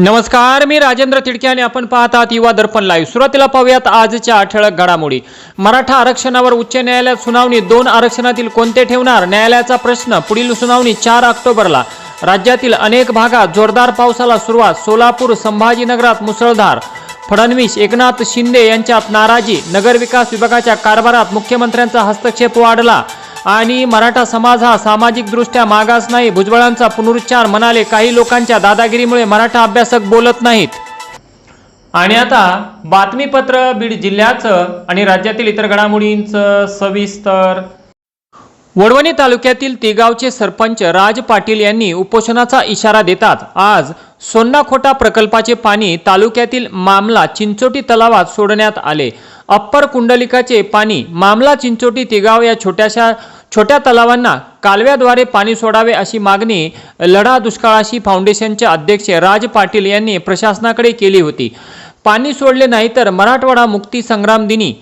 नमस्कार मी राजेंद्र तिडके आणि आपण पाहत आहात युवा दर्पण लाईव्ह सुरुवातीला पाहूयात आजच्या ठळक घडामोडी. मराठा आरक्षणावर उच्च न्यायालयात सुनावणी दोन आरक्षणातील कोणते ठेवणार? न्यायालयाचा प्रश्न पुढील सुनावणी चार ऑक्टोबरला. राज्यातील अनेक भागात जोरदार पावसाला सुरुवात सोलापूर संभाजीनगरात मुसळधार. फडणवीस एकनाथ शिंदे यांच्यात नाराजी नगरविकास विभागाच्या कारभारात मुख्यमंत्र्यांचा हस्तक्षेप वाढला. आणि मराठा समाज हा सामाजिकदृष्ट्या मागास नाही. भुजबळांचा पुनरुच्चार म्हणाले काही लोकांच्या दादागिरीमुळे मराठा अभ्यासक बोलत नाहीत. आणि आता बातमीपत्र बीड जिल्ह्याचं आणि राज्यातील इतर घडामोडींचं सविस्तर. वडवणी तालुक्यातील तिगावचे सरपंच राज पाटील यांनी उपोषणाचा इशारा देतात. आज सोन्नाखोटा प्रकल्पाचे पाणी तालुक्यातील मामला चिंचोटी तलावात सोडण्यात आले. अप्पर कुंडलिकाचे पाणी मामला चिंचोटी तिगाव या छोट्याशा छोट्या तलावांना कालव्याद्वारे पाणी सोडावे अशी मागणी लढा दुष्काळाशी फाउंडेशनचे अध्यक्ष राज पाटील यांनी प्रशासनाकडे केली होती. पाणी सोडले नाही तर मराठवाडा मुक्ती संग्राम दिनी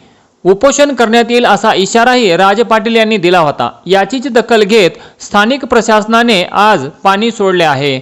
उपोषण करण्यात येईल असा इशाराही राज पाटील यांनी दिला होता. याचीच दखल घेत स्थानिक प्रशासनाने आज पाणी सोडले आहे.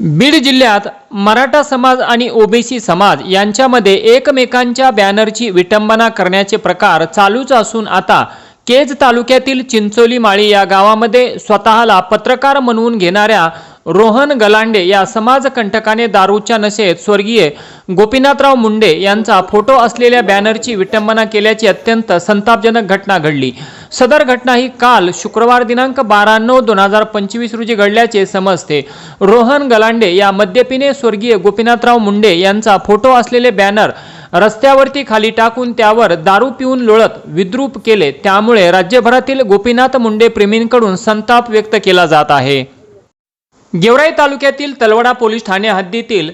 बीड जिल्ह्यात मराठा समाज आणि ओबीसी समाज यांच्यामध्ये एकमेकांच्या बॅनरची विटंबना करण्याचे प्रकार चालूच असून आता केज तालुक्यातील चिंचोली माळी या गावामध्ये स्वतःला पत्रकार म्हणून घेणाऱ्या रोहन गलांडे या समाजकंटकाने दारूच्या नशेत स्वर्गीय गोपीनाथराव मुंडे यांचा फोटो असलेल्या बॅनरची विटंबना केल्याची अत्यंत संतापजनक घटना घडली. सदर घटना ही काल शुक्रवार दिनांक बारा नऊ दोन हजार पंचवीस रोजी घडल्याचे समजते. रोहन गलांडे या मद्यपीने स्वर्गीय गोपीनाथराव मुंडे यांचा फोटो असलेले बॅनर रस्त्यावरती खाली टाकून त्यावर दारू पिऊन लोळत विद्रूप केले. त्यामुळे राज्यभरातील गोपीनाथ मुंडे प्रेमींकडून संताप व्यक्त केला जात आहे. गेवराई तालुक्यातील तलवडा पोलीस ठाणे हद्दीतील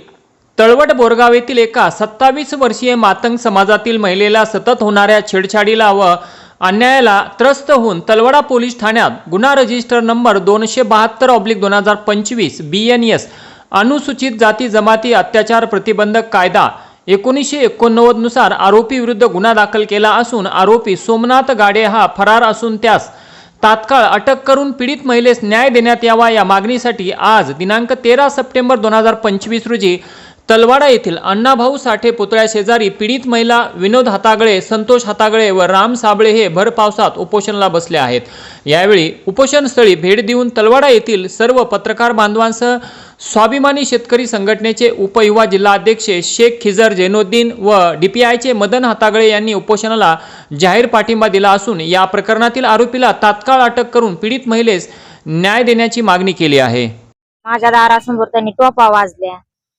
तळवट बोरगाव येथील एका सत्तावीस वर्षीय मातंग समाजातील महिलेला सतत होणाऱ्या छेडछाडीला व अन्यायाला त्रस्त होऊन तलवडा पोलीस ठाण्यात गुन्हा रजिस्टर नंबर दोनशे बहात्तर ऑब्लिक दोन हजार पंचवीस बी एन एस अनुसूचित जाती जमाती अत्याचार प्रतिबंधक कायदा एकोणीसशे एकोणनव्वदनुसार आरोपीविरुद्ध आरोपी विरुद्ध गुन्हा दाखल केला असून आरोपी सोमनाथ गाडे हा फरार असून त्यास तात्काळ अटक करून पीडित महिलेस न्याय देण्यात यावा या मागणीसाठी आज दिनांक तेरा सप्टेंबर दोन हजार पंचवीस रोजी तलवाडा येथील अण्णाभाऊ साठे पुतळ्या शेजारी पीडित महिला विनोद हातागळे संतोष हातागळे व राम साबळे हे भर पावसात उपोषणाला बसले आहेत. यावेळी उपोषणस्थळी भेट देऊन तलवाडा येथील सर्व पत्रकार बांधवांसह स्वाभिमानी शेतकरी संघटनेचे उपयुवा जिल्हाध्यक्ष शेख खिजर जैनुद्दीन व डीपीआयचे मदन हातागळे यांनी उपोषणाला जाहीर पाठिंबा दिला असून या प्रकरणातील आरोपीला तात्काळ अटक करून पीडित महिलेस न्याय देण्याची मागणी केली आहे. माझ्या दारासमोर त्यांनी टोपा वाजल्या.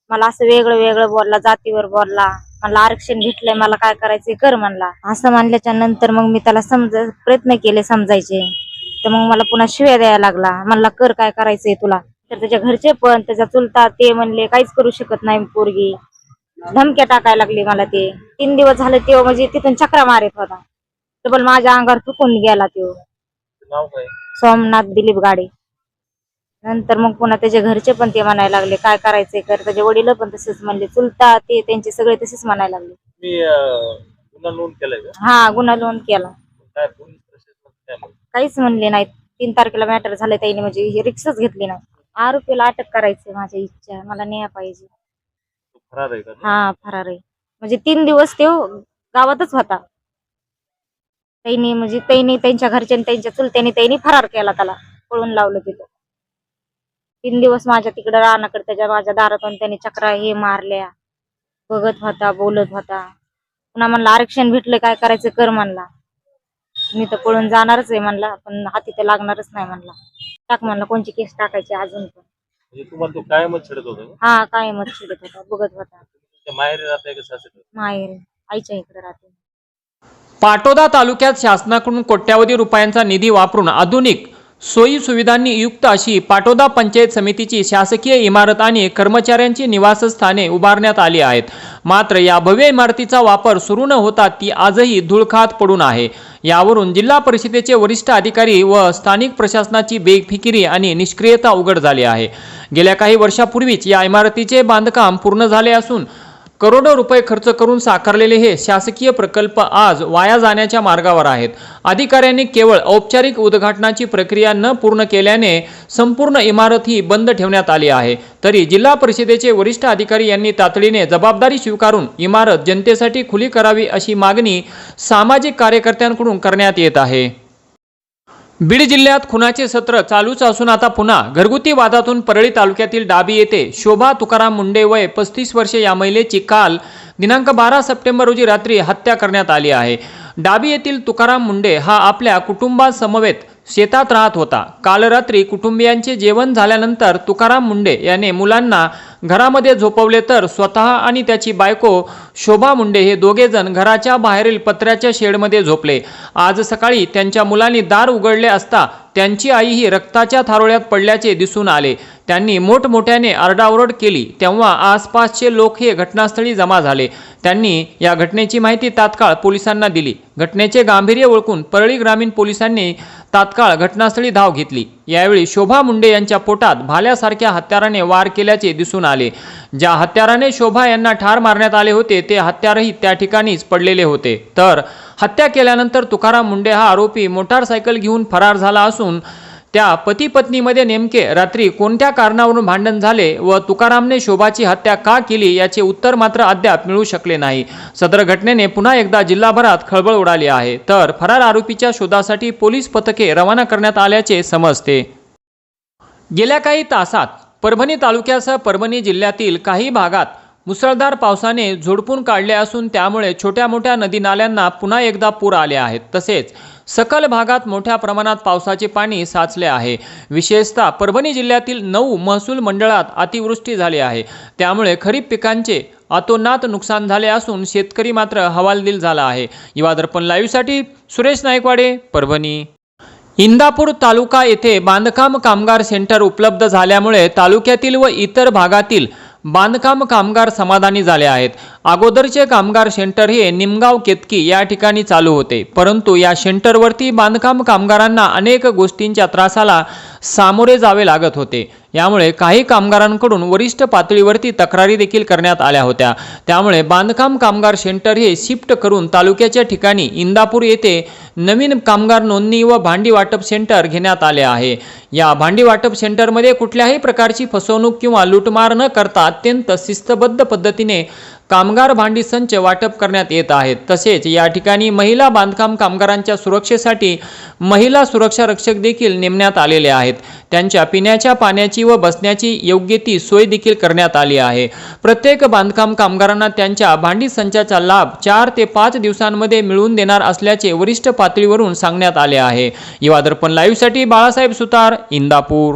मला असं वेगळं वेगळं बोलला जातीवर बोलला. मला आरक्षण भेटलंय मला काय करायचं कर म्हणला. असं मानल्याच्या नंतर मग मी त्याला समज प्रयत्न केले समजायचे. तर मग मला पुन्हा शिव्या द्यायला लागला. म्हणला कर काय करायचंय तुला? तर त्याच्या घरचे पण त्याच्या चुलता ते म्हणले काहीच करू शकत नाही पोरगी. धमक्या टाकायला लागली मला ते. तीन दिवस झाले तेव्हा म्हणजे तिथून चक्रा मारत होता. डबल माझ्या अंगावर चुकून गेला तो नाव काय? सोमनाथ दिलीप गाडे. नंतर मग पुन्हा त्याच्या घरचे पण ते म्हणायला लागले काय करायचंय कर. त्याचे वडील पण तसेच म्हणले चुलता ते त्यांचे सगळे तसेच म्हणायला लागले. मी अं, गुन्हा नोंद केलाय का? हा गुन्हा नोंद केला. काय पोलीस प्रशासन काय म्हणतं? काहीच म्हणले नाहीत. तीन तारखेला मॅटर झाले त्यांनी म्हणजे रिक्सच घेतली नाही. आरोपीला अटक करायची माझी इच्छा आहे. मला न्याय पाहिजे. तो फरार आहे का तो? हा फरार आहे. म्हणजे तीन दिवस ते गावातच होता. त्यांनी म्हणजे त्यांनी त्यांच्या घरच्यांनी त्यांच्या चुलत्यांनी त्यांनी फरार केला त्याला. पळून लावलं तिथं. तीन दिवस माझ्या तिकडे रानाकडे त्याच्या माझ्या दारातून त्यांनी चक्रा हे मारल्या. बघत होता बोलत होता. पुन्हा म्हणला आरक्षण भेटलं काय करायचं कर म्हणला. मी तर पळून जाणारच आहे म्हणला पण हाती तर लागणारच नाही म्हणला. टाक म्हणला कोणची केस टाकायची अजून पण. म्हणजे तुम्हाला तो कायमच छेडत होता का? हा काय मत शिकत होता बघत होता. माहेरी राहताय का सासरी? माहेर आईच्या इकडे राहते. पाटोदा तालुक्यात शासनाकडून कोट्यावधी रुपयांचा निधी वापरून आधुनिक सोयी सुविधांनी युक्त अशी पाटोदा पंचायत समितीची शासकीय इमारत आणि कर्मचाऱ्यांची निवासस्थाने उभारण्यात आली आहेत. मात्र या भव्य इमारतीचा वापर सुरू न होता ती आजही धुळखात पडून आहे. यावरून जिल्हा परिषदेचे वरिष्ठ अधिकारी व स्थानिक प्रशासनाची बेफिकिरी आणि निष्क्रियता उघड झाली आहे. गेल्या काही वर्षापूर्वीच या इमारतीचे बांधकाम पूर्ण झाले असून करोडो रुपये खर्च करून साकारलेले हे शासकीय प्रकल्प आज वाया जाण्याच्या मार्गावर आहेत. अधिकाऱ्यांनी केवळ औपचारिक उद्घाटनाची प्रक्रिया न पूर्ण केल्याने संपूर्ण इमारत ही बंद ठेवण्यात आली आहे. तरी जिल्हा परिषदेचे वरिष्ठ अधिकारी यांनी तातडीने जबाबदारी स्वीकारून इमारत जनतेसाठी खुली करावी अशी मागणी सामाजिक कार्यकर्त्यांकडून करण्यात येत आहे. बीड जिल्ह्यात खुनाचे सत्र चालूच असून आता पुन्हा घरगुती वादातून परळी तालुक्यातील डाबी येथे शोभा तुकाराम मुंडे वय पस्तीस वर्षे या महिलेची काल दिनांक बारा सप्टेंबर रोजी रात्री हत्या करण्यात आली आहे. डाबी येथील तुकाराम मुंडे हा आपल्या कुटुंबासमवेत शेतात राहत होता. काल रात्री कुटुंबियांचे जेवण झाल्यानंतर तुकाराम मुंडे याने मुलांना घरामध्ये झोपवले तर स्वतः आणि त्याची बायको शोभा मुंडे हे दोघेजण घराच्या बाहेरील पत्र्याच्या शेडमध्ये झोपले. आज सकाळी त्यांच्या मुलांनी दार उघडले असता त्यांची आई ही रक्ताच्या थारोळ्यात पडल्याचे दिसून आले. त्यांनी मोठमोठ्याने आरडाओरड केली. तेव्हा आसपासचे लोक हे घटनास्थळी जमा झाले. त्यांनी या घटनेची माहिती तात्काळ पोलिसांना दिली. घटनेचे गांभीर्य ओळखून परळी ग्रामीण पोलिसांनी तात्काळ घटनास्थळी धाव घेतली. यावेळी शोभा मुंडे यांच्या पोटात भाल्यासारख्या हत्याराने वार केल्याचे दिसून आले. ज्या हत्याराने शोभा यांना ठार मारण्यात आले होते ते हत्यारही त्या ठिकाणीच पडलेले होते. तर हत्या केल्यानंतर तुकाराम मुंडे हा आरोपी मोटारसायकल घेऊन फरार झाला असून त्या पती पत्नीमध्ये नेमके रात्री कोणत्या कारणावरून भांडण झाले व तुकारामने शोभाची हत्या का केली याचे उत्तर मात्र अद्याप मिळू शकले नाही. सदर घटनेने पुन्हा एकदा जिल्हाभरात खळबळ उडाली आहे. तर फरार आरोपीच्या शोधासाठी पोलीस पथके रवाना करण्यात आल्याचे समजते. गेल्या काही तासात परभणी तालुक्यासह परभणी जिल्ह्यातील काही भागात मुसळधार पावसाने झोडपून काढले असून त्यामुळे छोट्या मोठ्या नदी नाल्यांना पुन्हा एकदा पूर आले आहेत. तसेच सकल भागात मोठ्या प्रमाणात पावसाचे पाणी साचले आहे. विशेषतः परभणी जिल्ह्यातील नऊ महसूल मंडळात अतिवृष्टी झाली आहे. त्यामुळे खरीप पिकांचे अतोनात नुकसान झाले असून शेतकरी मात्र हवालदिल झाला आहे. युवा दर्पण लाईव्हसाठी सुरेश नायकवाडे परभणी. इंदापूर तालुका येथे बांधकाम कामगार सेंटर उपलब्ध झाल्यामुळे तालुक्यातील व इतर भागातील बांधकाम कामगार समाधानी झाले आहेत. अगोदरचे कामगार सेंटर हे निमगाव केतकी या ठिकाणी चालू होते. परंतु या सेंटरवरती बांधकाम कामगारांना अनेक गोष्टींच्या त्रासाला सामोरे जावे लागत होते. यामुळे काही कामगारांकडून वरिष्ठ पातळीवरती तक्रारी देखील करण्यात आल्या होत्या. त्यामुळे बांधकाम कामगार सेंटर हे शिफ्ट करून तालुक्याच्या ठिकाणी इंदापूर येथे नवीन कामगार नोंदणी व भांडी वाटप सेंटर घेण्यात आले आहे. या भांडी वाटप सेंटरमध्ये कुठल्याही प्रकारची फसवणूक किंवा लूटमार न करता अत्यंत शिस्तबद्ध पद्धतीने कामगार भांडी संच वाटप करण्यात येत आहेत. तसेच या ठिकाणी महिला बांधकाम कामगारांच्या सुरक्षेसाठी महिला सुरक्षा रक्षक देखील नेमण्यात आलेले आहेत. त्यांच्या पिण्याच्या पाण्याची व बसण्याची योग्य ती सोय देखील करण्यात आली आहे. प्रत्येक बांधकाम कामगारांना त्यांच्या भांडी संचाचा लाभ चार ते पाच दिवसांमध्ये मिळवून देणार असल्याचे वरिष्ठ पातळीवरून सांगण्यात आले आहे. युवा दर्पण लाईव्हसाठी बाळासाहेब सुतार इंदापूर.